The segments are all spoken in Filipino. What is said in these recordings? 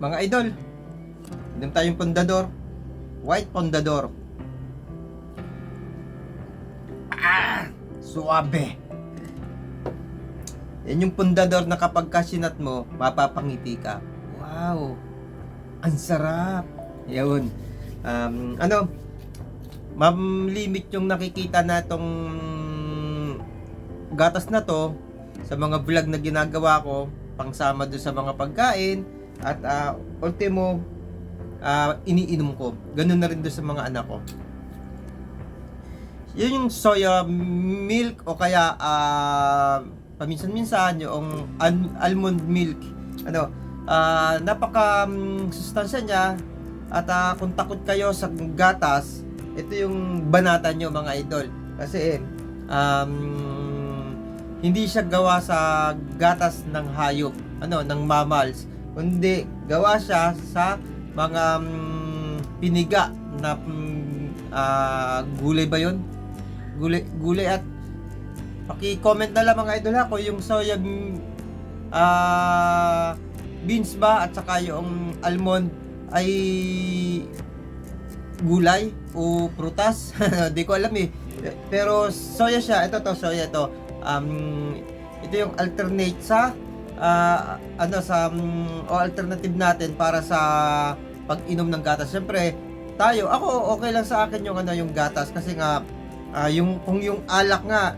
Mga idol, inom tayong pondador. White pondador. Ah! Suabe. Yan yung pundador na kapag kasinat mo, mapapangiti ka. Wow! Ang sarap! Yun. Um, ano, mam-limit yung nakikita na tong gatas na to sa mga vlog na ginagawa ko pangsama doon sa mga pagkain at uh, ultimo ah, iniinom ko. Ganun na rin doon sa mga anak ko. Yun yung soya milk o kaya ah, paminsan-minsan yung al- almond milk. Ano, ah, napaka mm, sustansya niya at ah, kung takot kayo sa gatas, ito yung banata nyo mga idol. Kasi um, hindi siya gawa sa gatas ng hayop, ano, ng mammals. Kundi gawa siya sa mga mm, piniga na mm, ah, gulay ba 'yon? Gulay, gulay at paki-comment na lang mga idol ha kung yung soya ah, beans ba at saka yung almond ay gulay o prutas. Di ko alam eh. Pero soya siya. Ito to, soya ito. Um, ito yung alternate sa ah, ano sa um, alternative natin para sa pag-inom ng gatas. Siyempre, tayo, ako okay lang sa akin yung ano yung gatas kasi nga ah, yung kung yung alak nga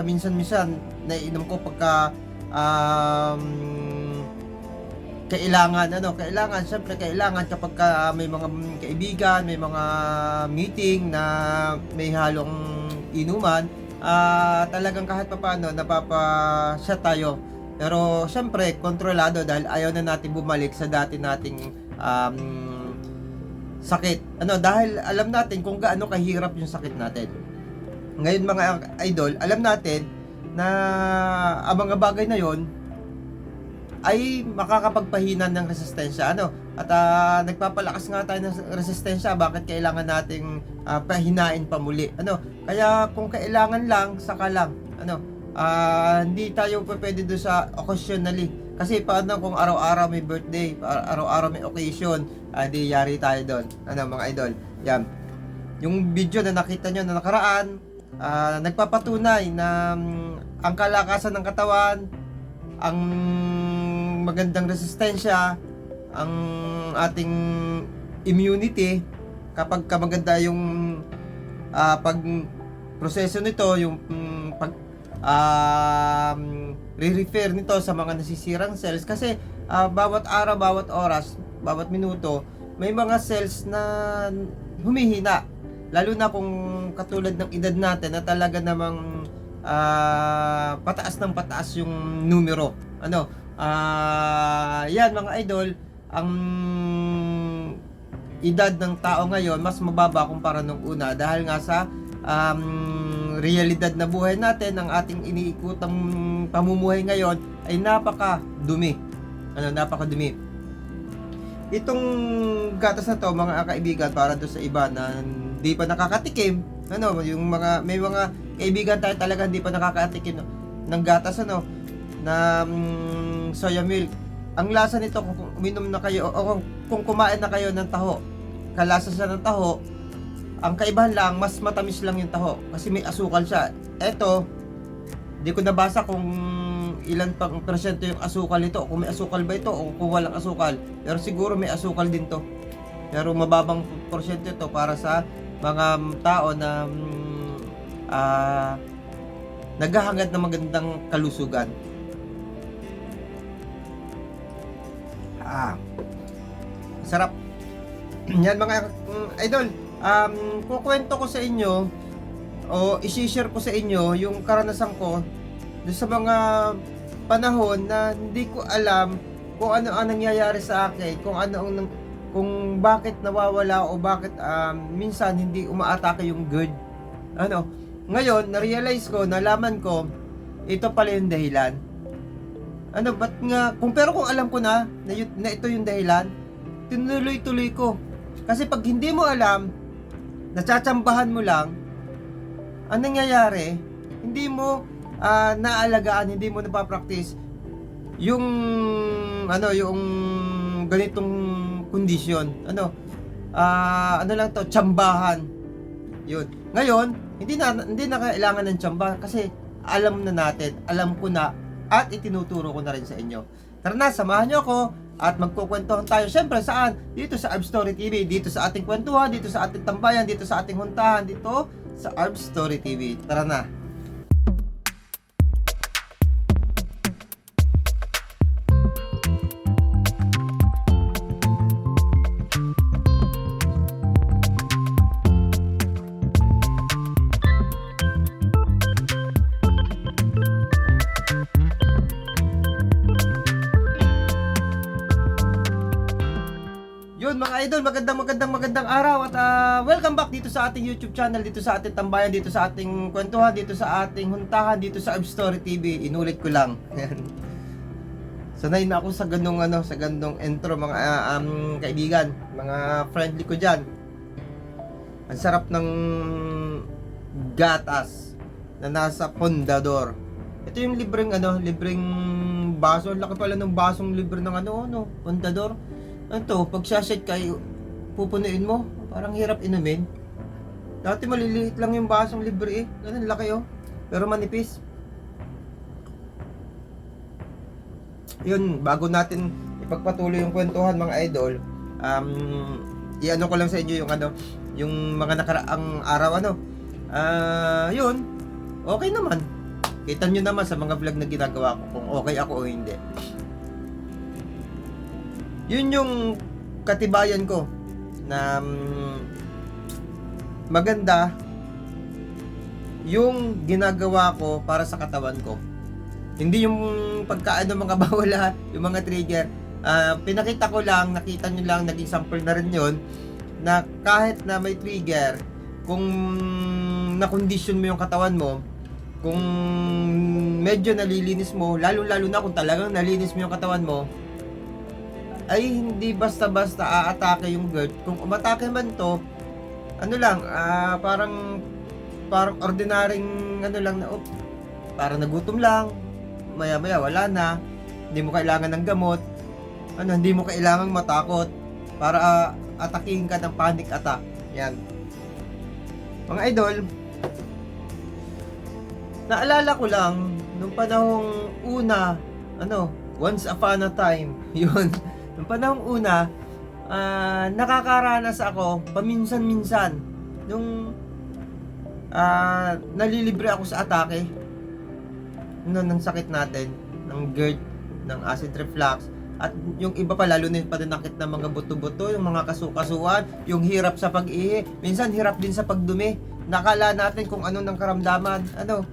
minsan-minsan naiinom ko pagka um, kailangan ano kailangan syempre kailangan kapag ka may mga kaibigan may mga meeting na may halong inuman ah talagang kahit papaano napapasya tayo pero syempre kontrolado dahil ayaw na natin bumalik sa dati nating um, sakit. Ano dahil alam natin kung gaano kahirap yung sakit natin. Ngayon mga idol alam natin na ang mga bagay na yon ay makakapagpahina ng resistensya. Ano at ah, nagpapalakas nga tayo ng resistensya bakit kailangan nating ah, pahinain pa muli? Ano kaya kung kailangan lang saka lang. Ano ah, hindi tayo pwede doon sa occasionally. Kasi paano kung araw-araw may birthday ar- araw-araw may occasion di yari tayo doon. Ano mga idol? Yan. Yung video na nakita nyo na nakaraan ah, nagpapatunay na mm, ang kalakasan ng katawan ang magandang resistensya, ang ating immunity kapag ka maganda yung ah, pag proseso nito, yung pag um, re-refer nito sa mga nasisirang cells kasi ah, bawat araw, bawat oras, bawat minuto, may mga cells na humihina. Lalo na kung katulad ng edad natin na talaga namang ah, pataas ng pataas yung numero. Ano? Ah, yan mga idol, ang edad ng tao ngayon mas mababa kumpara nung una dahil nga sa um, realidad na buhay natin, ang ating iniikutang pamumuhay ngayon ay napaka dumi. Ano, napaka dumi. Itong gatas na to, mga kaibigan, para do sa iba na hindi pa nakakatikim, ano, yung mga may mga kaibigan tayo talaga hindi pa nakakatikim no, ng gatas ano na mm, soya milk. Ang lasa nito kung kung uminom na kayo o kung, kung kumain na kayo ng taho, kalasa siya ng taho, ang kaibahan lang, mas matamis lang yung taho kasi may asukal siya. Eto, di ko nabasa kung ilan pang persyento yung asukal nito, kung may asukal ba ito o kung walang asukal. Pero siguro may asukal din to. Pero mababang porsyento ito para sa mga tao na ah, naghahangad ng magandang kalusugan. Ah, sarap. Yan mga mm, um, kukwento ko sa inyo o isi-share ko sa inyo yung karanasan ko doon sa mga panahon na hindi ko alam kung ano ang nangyayari sa akin, kung ano ang kung bakit nawawala o bakit um, minsan hindi umaatake yung GERD. Ano, ngayon, na-realize ko, nalaman ko, ito pala yung dahilan. Ano, ba't nga, kung pero kung alam ko na, na, na ito yung dahilan, tinuloy-tuloy ko. Kasi pag hindi mo alam, natsatsambahan mo lang, ang nangyayari, hindi mo ah, naalagaan, hindi mo napapractice yung ano, yung ganitong kondisyon. Ano? Ah, ano lang to, tsambahan. Yun. Ngayon, hindi na hindi na kailangan ng tsamba kasi alam na natin, alam ko na at itinuturo ko na rin sa inyo. Tara na, samahan niyo ako at magkukwentuhan tayo. Siyempre, saan? Dito sa Arb Story TV, dito sa ating kwentuhan, dito sa ating tambayan, dito sa ating huntahan, dito sa Arb Story TV. Tara na. Idol, magandang magandang magandang araw at ah, welcome back dito sa ating YouTube channel, dito sa ating tambayan, dito sa ating kwentuhan, dito sa ating huntahan, dito sa Arb Story TV. Inulit ko lang. Sanay na ako sa ganung ano, sa ganung intro mga ah, um, kaibigan, mga friendly ko diyan. Ang sarap ng gatas na nasa pondador. Ito yung libreng ano, libreng baso. Laki pala ng basong libre ng ano, ano, pondador. Ano to, pag sachet kayo, pupunuin mo. Parang hirap inumin. Dati maliliit lang yung basong libre eh. Ganun laki oh. Pero manipis. Yun, bago natin ipagpatuloy yung kwentuhan mga idol, um, i-ano ko lang sa inyo yung ano, yung mga nakaraang araw ano. Ah, yun. Okay naman. Kita nyo naman sa mga vlog na ginagawa ko kung okay ako o hindi. Yun yung katibayan ko na mm, maganda yung ginagawa ko para sa katawan ko. Hindi yung pagkaano mga bawal lahat, yung mga trigger. Ah, pinakita ko lang, nakita nyo lang, naging sample na rin yun, na kahit na may trigger, kung na-condition mo yung katawan mo, kung medyo nalilinis mo, lalo-lalo na kung talagang nalinis mo yung katawan mo, ay hindi basta-basta aatake yung GERD. Kung umatake man to, ano lang, ah, parang parang ordinaryong ano lang na, oh, parang nagutom lang, maya-maya wala na, hindi mo kailangan ng gamot, ano, hindi mo kailangang matakot para ah, atakihin ka ng panic attack. Yan. Mga idol, naalala ko lang, nung panahong una, ano, once upon a time, yun, nung panahong una, ah, nakakaranas ako, paminsan-minsan, nung ah, nalilibre ako sa atake, no, ng sakit natin, ng GERD, ng acid reflux, at yung iba pa lalo na yung pananakit ng mga buto-buto, yung mga kasukasuan, yung hirap sa pag-ihi, minsan hirap din sa pagdumi. Nakala natin kung ano ng karamdaman, ano,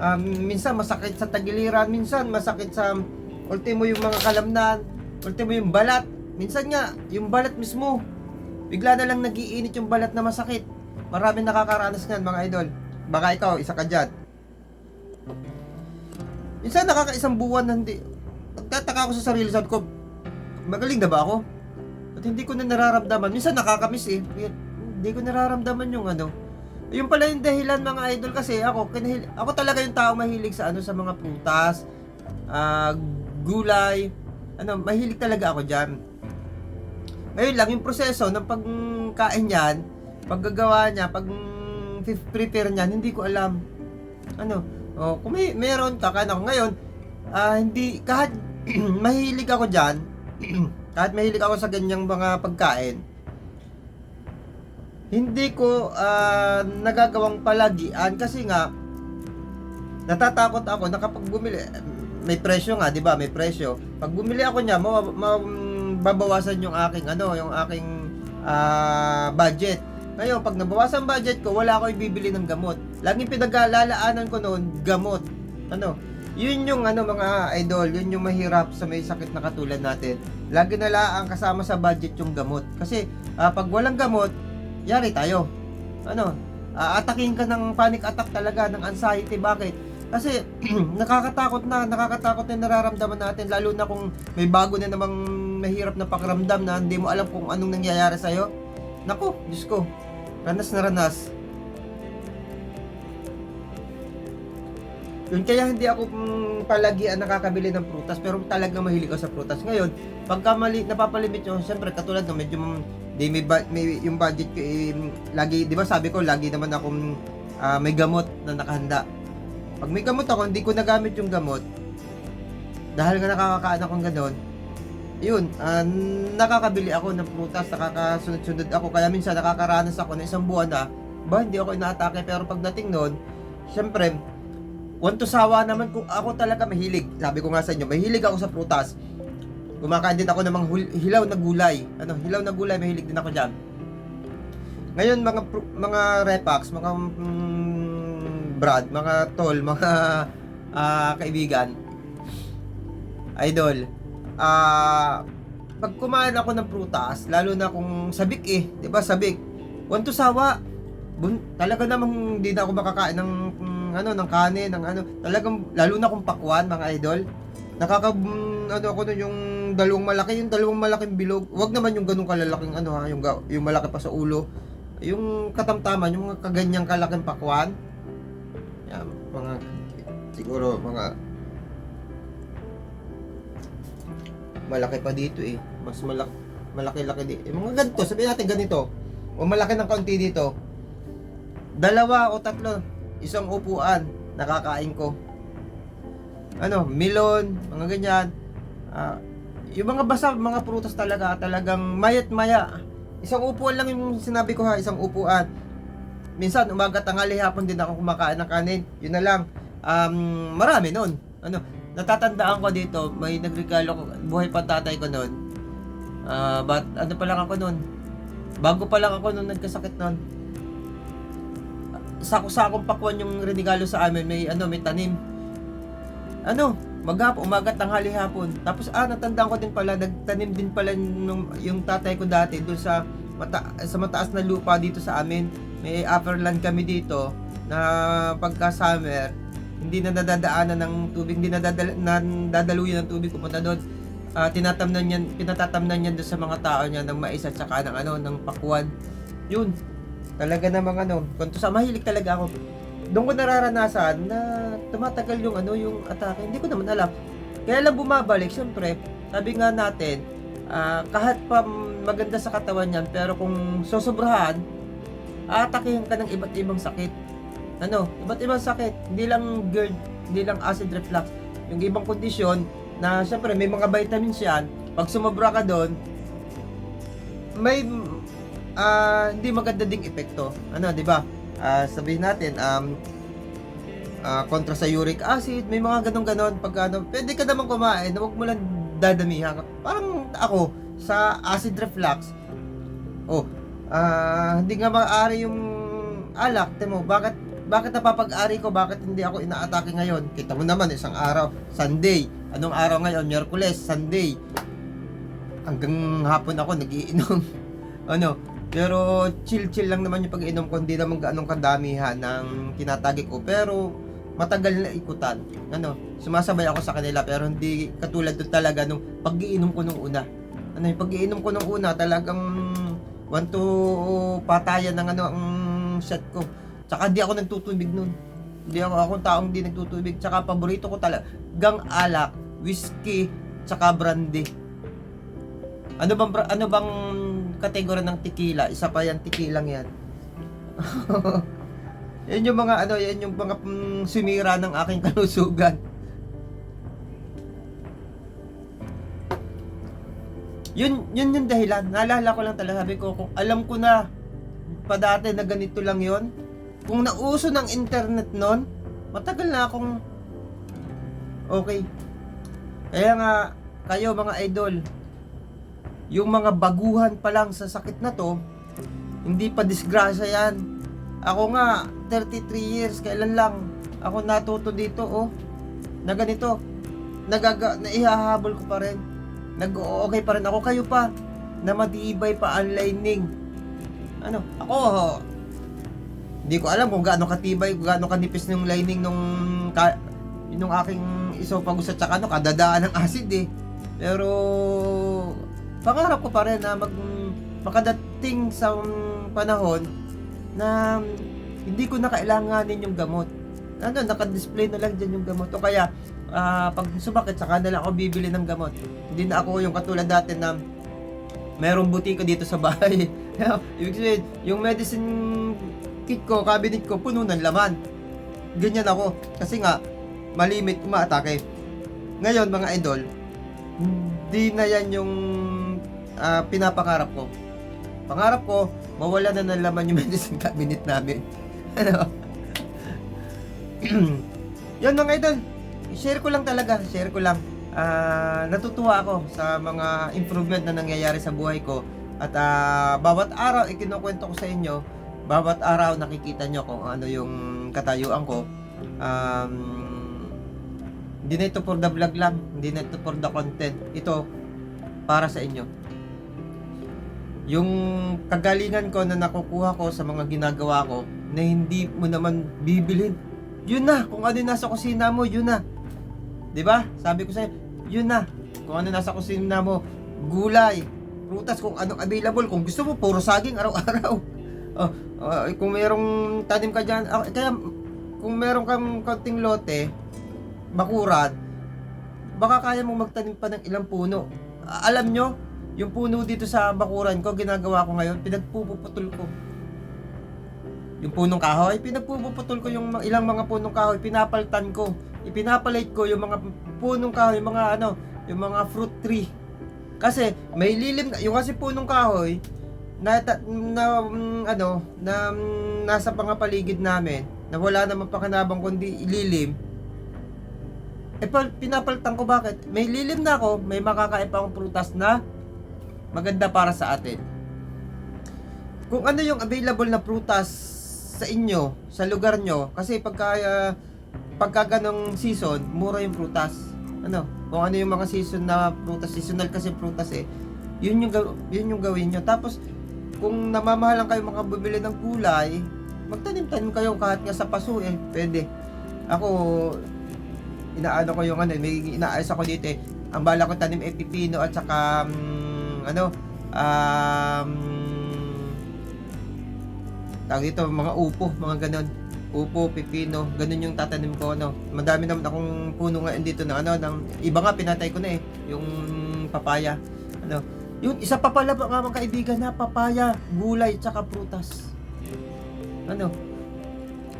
um, minsan masakit sa tagiliran, minsan masakit sa ultimo yung mga kalamnan, ultimo yung balat. Minsan nga, yung balat mismo, bigla na lang nagiinit yung balat na masakit. Marami nakakaranas niyan mga idol. Baka ikaw, isa ka dyan. Minsan nakakaisang buwan na hindi, nagtataka ako sa sarili, sabi ko, magaling na ba ako? At hindi ko na nararamdaman. Minsan nakakamiss eh. Hindi ko nararamdaman yung ano. Yung pala yung dahilan mga idol kasi ako, kinahil, ako talaga yung tao mahilig sa ano sa mga prutas, ah, gulay, ano, mahilig talaga ako diyan. Ngayon lang yung proseso ng pagkain niyan, paggagawa niya, pag prepare niyan, hindi ko alam. Ano, oh, kung may meron ka kana ngayon, ah, hindi kahit mahilig ako diyan, kahit mahilig ako sa ganyang mga pagkain, hindi ko ah, nagagawang palagian kasi nga natatakot ako na kapag bumili may presyo nga, 'di ba? May presyo. Pag bumili ako niya, ma- ma- babawasan yung aking ano, yung aking ah, budget. Ngayon, pag nabawasan budget ko, wala ako ibibili ng gamot. Laging pinaglalaanan ko noon, gamot. Ano? Yun yung ano mga idol, yun yung mahirap sa may sakit na katulad natin. Lagi na lang kasama sa budget yung gamot. Kasi ah, pag walang gamot, yari tayo. Ano? Ah, ataking ka ng panic attack talaga, ng anxiety. Bakit? Kasi nakakatakot na, nakakatakot na nararamdaman natin lalo na kung may bago na namang mahirap na pakiramdam na hindi mo alam kung anong nangyayari sa'yo. Naku, Diyos ko, ranas na ranas. Yun kaya hindi ako palagi ang nakakabili ng prutas pero talaga mahilig ako sa prutas. Ngayon, pagka mali napapalimit yung siyempre katulad ng medyo di may, may yung budget ko eh, lagi 'di ba sabi ko lagi naman akong ah, may gamot na nakahanda. Pag may gamot ako, hindi ko nagamit yung gamot. Dahil nga nakakakaan akong gano'n, yun, ah, nakakabili ako ng prutas, nakakasunod-sunod ako. Kaya minsan nakakaranas ako ng isang buwan na, ba, hindi ako inaatake. Pero pagdating noon, syempre, want naman kung ako talaga mahilig. Sabi ko nga sa inyo, mahilig ako sa prutas. Kumakain din ako ng mga hilaw na gulay. Ano, hilaw na gulay, mahilig din ako diyan. Ngayon mga mga repax, mga mm, brad, mga tol, mga ah, kaibigan, idol, ah pag kumain ako ng prutas, lalo na kung sabik eh, 'di ba sabik? Want to sawa. Bun, talaga namang hindi na ako makakain ng mm, ano ng kanin, ng ano. Talagang lalo na kung pakwan mga idol. Nakaka mm, ano ako nun yung dalawang malaki, yung dalawang malaking bilog. Wag naman yung ganung kalalaking ano ha, yung yung malaki pa sa ulo. Yung katamtaman, yung mga kaganyang kalaking pakwan. Yan, mga siguro mga malaki pa dito eh. Mas malaki malaki-laki di. Eh, mga ganito, sabihin natin ganito. O malaki ng kaunti dito. Dalawa o tatlo, isang upuan, nakakain ko. Ano, melon, mga ganyan. Ah, yung mga basa, mga prutas talaga, talagang mayat maya. Isang upuan lang yung sinabi ko ha, isang upuan. Minsan, umaga, tanghali, hapon din ako kumakain ng kanin. Yun na lang. Um, marami nun. Ano, natatandaan ko dito, may nagregalo ko, buhay pa tatay ko noon. Ah, but ano pa lang ako noon? Bago pa lang ako noon nagkasakit noon. Sako-sakong pakwan yung regalo sa amin, may ano, may tanim. Ano, maghapon, umaga, tanghali, hapon. Tapos ah, natandaan ko din pala, nagtanim din pala nung, yung tatay ko dati doon sa mata, sa mataas na lupa dito sa amin. May upper land kami dito na pagka summer, hindi na nadadaanan ng tubig, hindi na dadal, na, dadaluyan ng tubig pupunta doon. Ah, tinatamnan niyan, pinatatamnan niyan doon sa mga tao niya ng mais at saka ng ano, ng pakwan. Yun. Talaga namang ano, kung sa mahilig talaga ako. Doon ko nararanasan na tumatagal yung ano, yung atake. Hindi ko naman alam. Kaya lang bumabalik, syempre, sabi nga natin, ah, kahit pa maganda sa katawan niyan, pero kung sosobrahan, aatakihin ka ng iba't ibang sakit. Ano, iba't ibang sakit. Hindi lang GERD, hindi lang acid reflux. Yung ibang kondisyon na syempre may mga vitamins yan. Pag sumobra ka doon, may ah, hindi maganda ding epekto. Ano, 'di ba? Ah, sabihin natin um ah, kontra sa uric acid, may mga ganong ganon pag ano, pwede ka naman kumain, huwag mo lang dadamihan. Parang ako sa acid reflux. Oh, ah, hindi nga maaari yung alak, temo, bakit bakit napapag-ari ko? Bakit hindi ako inaatake ngayon? Kita mo naman, isang araw, Sunday. Anong araw ngayon? Miyerkules, Sunday. Hanggang hapon ako nagiinom. ano, pero chill-chill lang naman yung pag-inom ko. Hindi naman gaanong kadamihan ng tinatagi ko. Pero matagal na ikutan. Ano, sumasabay ako sa kanila pero hindi katulad doon talaga nung pag-iinom ko nung una. Ano, yung pag-iinom ko nung una talagang want to patayan ng ano ang shot ko. Tsaka di ako nagtutubig nun. Hindi ako ako taong di nagtutubig. Tsaka paborito ko talaga gang alak, whiskey, tsaka brandy. Ano bang ano bang kategorya ng tequila? Isa pa yan tequilang yan. yan yung mga ano, yan yung mga mm, sumira ng aking kalusugan. Yun, yun yung dahilan. Naalala ko lang talaga, sabi ko, kung alam ko na pa dati na ganito lang yon kung nauso ng internet nun, matagal na akong okay. Kaya nga, kayo mga idol, yung mga baguhan pa lang sa sakit na to, hindi pa disgrasya yan. Ako nga, 33 years, kailan lang ako natuto dito, oh, na ganito. Nagaga, naihahabol ko pa rin. Nag-okay pa rin ako. Kayo pa, na matibay pa ang lining. Ano, ako, hindi ko alam kung gaano katibay, kung gaano kanipis yung lining nung ka, nung aking esophagus at saka ano, kadadaan ng acid eh. Pero pangarap ko pa rin na mag makadating sa panahon na hindi ko na kailanganin yung gamot. ano, naka-display na lang dyan yung gamot. O kaya, ah, pag sumakit, saka na lang ako bibili ng gamot. Hindi na ako yung katulad dati na merong butika dito sa bahay. Ibig sabihin, yung medicine kit ko, cabinet ko, puno ng laman. Ganyan ako. Kasi nga, malimit, umaatake. Ngayon, mga idol, hindi na yan yung ah, pinapangarap ko. Pangarap ko, mawala na ng laman yung medicine cabinet namin. ano? Yan mga idol, share ko lang talaga, share ko lang. Ah, natutuwa ako sa mga improvement na nangyayari sa buhay ko at ah, bawat araw ikinukwento ko sa inyo, bawat araw nakikita nyo kung ano yung katayuan ko. Um, hindi na ito for the vlog lang, hindi na ito for the content. Ito para sa inyo. Yung kagalingan ko na nakukuha ko sa mga ginagawa ko na hindi mo naman bibilhin. Yun na, kung ano nasa kusina mo, yun na. 'Di ba? Sabi ko sa'yo, yun na. Kung ano nasa kusina mo, gulay, prutas, kung anong available. Kung gusto mo, puro saging araw-araw. Oh, oh, kung merong tanim ka dyan, ah, kaya kung meron kang konting lote, bakuran, baka kaya mong magtanim pa ng ilang puno. Alam nyo, yung puno dito sa bakuran ko, ginagawa ko ngayon, pinagpuputol ko. Yung punong kahoy, pinagpuputol ko yung ilang mga punong kahoy, pinapaltan ko. Ipinapalit ko yung mga punong kahoy, yung mga ano, yung mga fruit tree. Kasi may lilim, yung kasi punong kahoy, na, na mm, ano, na mm, nasa mga paligid namin, na wala naman pakanabang kundi ililim, eh, pal, pinapalitan ko bakit? May lilim na ako, may makakain pa akong prutas na maganda para sa atin. Kung ano yung available na prutas sa inyo, sa lugar nyo, kasi pagka, ah, pagka ganong season, mura yung prutas. Ano, kung ano yung mga season na prutas, seasonal kasi prutas eh, yun yung, yun yung gawin nyo. Tapos, kung namamahalan kayo mga bumili ng gulay, magtanim-tanim kayo kahit nga sa paso eh, pwede. Ako, inaano ko yung ano, may inaayos ako dito eh. Ang bala ko tanim eh pipino at saka mm, ano, um, tawag dito, mga upo, mga ganon. Upo, pipino, ganun yung tatanim ko ano. Madami naman akong puno ngayon dito na ano, ng iba nga pinatay ko na eh, yung papaya. Ano, yun, isa pa pala mga mga kaibigan na papaya, gulay, tsaka prutas. Ano,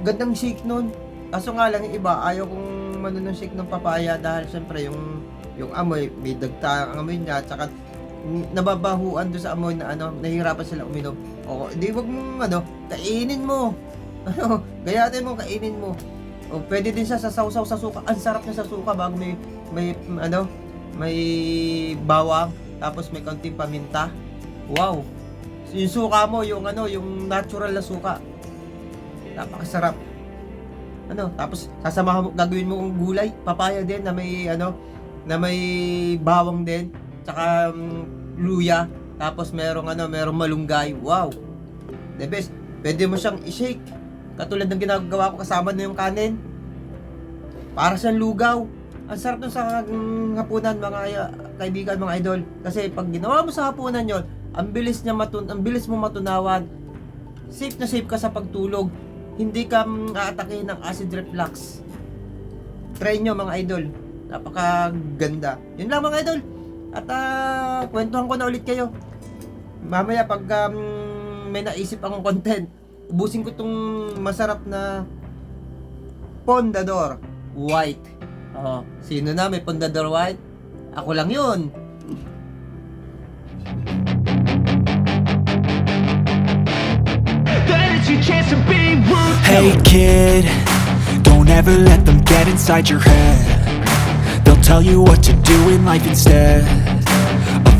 gandang shake nun. Kaso nga lang yung iba, ayaw kong mano ng shake ng papaya dahil syempre yung yung amoy, may dagta ang amoy niya, tsaka nababahuan doon sa amoy na ano, nahihirapan sila uminom. O, di wag mong ano, kainin mo. Ano, gayatin mo, kainin mo. O, pwede din siya sa sausaw sa suka. Ang sarap niya sa suka bago may, may, ano, may bawang, tapos may kaunting paminta. Wow! Yung suka mo, yung ano, yung natural na suka. Napakasarap. Ano, tapos sasamahan mo, gagawin mo ng gulay, papaya din na may ano, na may bawang din, tsaka um, luya, tapos merong ano, merong malunggay. Wow. The best. Pwede mo siyang i-shake. Katulad ng ginagawa ko kasama na yung kanin. Para siyang lugaw. Ang sarap nun sa mm, hapunan mga uh, kaibigan, mga idol. Kasi pag ginawa mo sa hapunan yon, ang bilis niya matun ang bilis mo matunawan. Safe na safe ka sa pagtulog. Hindi ka mm, aatake ng acid reflux. Try nyo mga idol. Napakaganda. Yun lang mga idol. At ah, kwentuhan ko na ulit kayo. Mamaya pag um, may naisip akong content, ubusin ko tong masarap na Pondador White. Oh, sino na may Pondador White? Ako lang yun. Hey kid, don't ever let them get inside your head. They'll tell you what to do in life instead